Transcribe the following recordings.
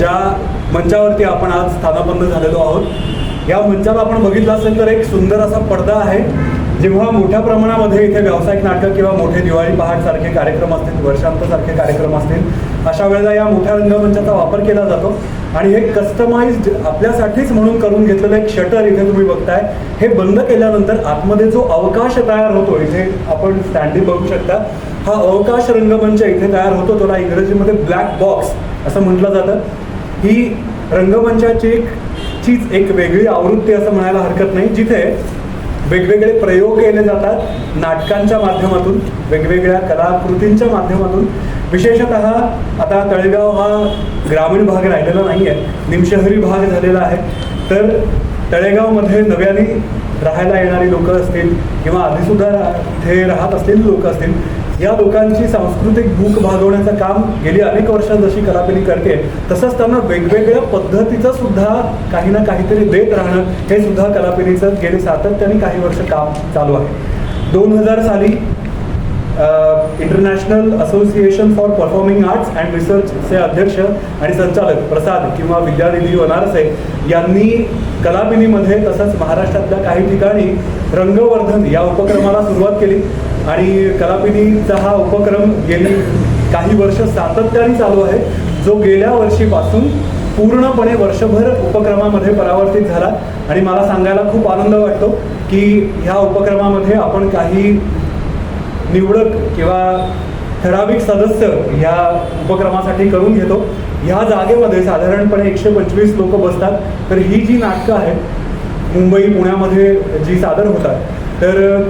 ज्या मंचावरती आपण आज स्थानापन्न झालेलो आहोत या मंचाला आपण बघितलं असेल तर एक सुंदर असा पडदा आहे जेव्हा मोठ्या प्रमाणामध्ये इथे व्यावसायिक नाटक किंवा मोठे दिवाळी पहाट सारखे कार्यक्रम असतील वर्षांतसारखे कार्यक्रम असतील अशा वेळेला या मोठ्या रंगमंचाचा वापर केला जातो. आणि हे कस्टमाइज्ड आपल्यासाठीच म्हणून करून घेतलेलं एक शटर इथे तुम्ही बघताय. हे बंद केल्यानंतर आतमध्ये जो अवकाश तयार होतो इथे आपण स्टँडिंग बघू शकता हा अवकाश रंगमंच इथे तयार होतो. त्याला इंग्रजीमध्ये ब्लॅक बॉक्स असं म्हटलं जातं. ही रंगमंचाची एक चीच एक वेगळी आवृत्ती असं म्हणायला हरकत नाही जिथे वेगवेगळे प्रयोग केले जातात नाटकांच्या माध्यमातून वेगवेगळ्या कलाकृतींच्या माध्यमातून. विशेषत आता तळेगाव हा ग्रामीण भाग राहिलेला नाही आहे निमशहरी भाग झालेला आहे. तर तळेगावमध्ये नव्याने राहायला येणारी लोकं असतील किंवा आधीसुद्धा इथे राहत असलेली लोकं असतील या लोकांची सांस्कृतिक भूक भागवण्याचं काम गेली अनेक वर्ष जशी कलापिनी करते तसंच त्यांना वेगवेगळ्या पद्धतीचं सुद्धा काही ना काहीतरी देत राहणं हे सुद्धा कलापिनीचं गेले सातत्याने काही वर्ष काम चालू आहे. दोन हजार साली international association for performing arts and रिसर्चचे अध्यक्ष आणि संचालक प्रसाद किंवा विद्यानिधी वनारसे यांनी कलापिनीमध्ये तसंच महाराष्ट्रातल्या काही ठिकाणी रंगवर्धन या उपक्रमाला सुरुवात केली. आणि कलापिनीचा हा उपक्रम गेली काही वर्ष सातत्याने चालू आहे. जो गेल्या वर्षीपासून पूर्णपणे वर्षभर उपक्रमामध्ये परावर्तित झाला. आणि मला सांगायला खूप आनंद वाटतो की ह्या उपक्रमामध्ये आपण काही निवडक किंवा ठराविक सदस्य ह्या उपक्रमासाठी करून घेतो. ह्या जागेमध्ये साधारणपणे एकशे पंचवीस लोक बसतात. तर ही जी नाटकं आहेत मुंबई पुण्यामध्ये जी सादर होतात तर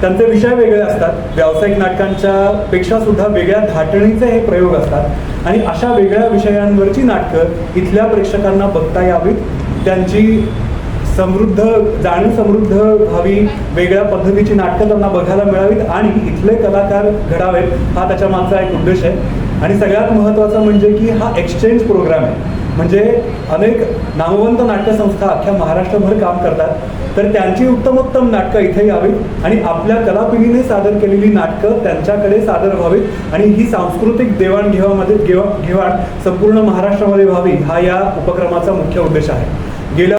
त्यांचे विषय वेगळे असतात. व्यावसायिक नाटकांच्या पेक्षा सुद्धा वेगळ्या धाटणीचे हे प्रयोग असतात. आणि अशा वेगळ्या विषयांवरची नाटकं इथल्या प्रेक्षकांना बघता यावीत. त्यांची समृद्ध जाणीव समृद्ध व्हावी वेगळ्या पद्धतीची नाटकं त्यांना बघायला मिळावीत. आणि इथले कलाकार घडावेत हा त्याच्या मागचा एक उद्देश आहे. आणि सगळ्यात महत्त्वाचं म्हणजे की हा एक्सचेंज प्रोग्राम आहे. म्हणजे अनेक नामवंत नाट्यसंस्था अख्ख्या महाराष्ट्रभर काम करतात. तर त्यांची उत्तमोत्तम नाटकं इथे यावीत. आणि आपल्या कलापिढीने सादर केलेली नाटकं त्यांच्याकडे सादर व्हावीत. आणि ही सांस्कृतिक देवाणघेवामध्ये घेवा घेवाण संपूर्ण महाराष्ट्रामध्ये व्हावी हा या उपक्रमाचा मुख्य उद्देश आहे. गेल्या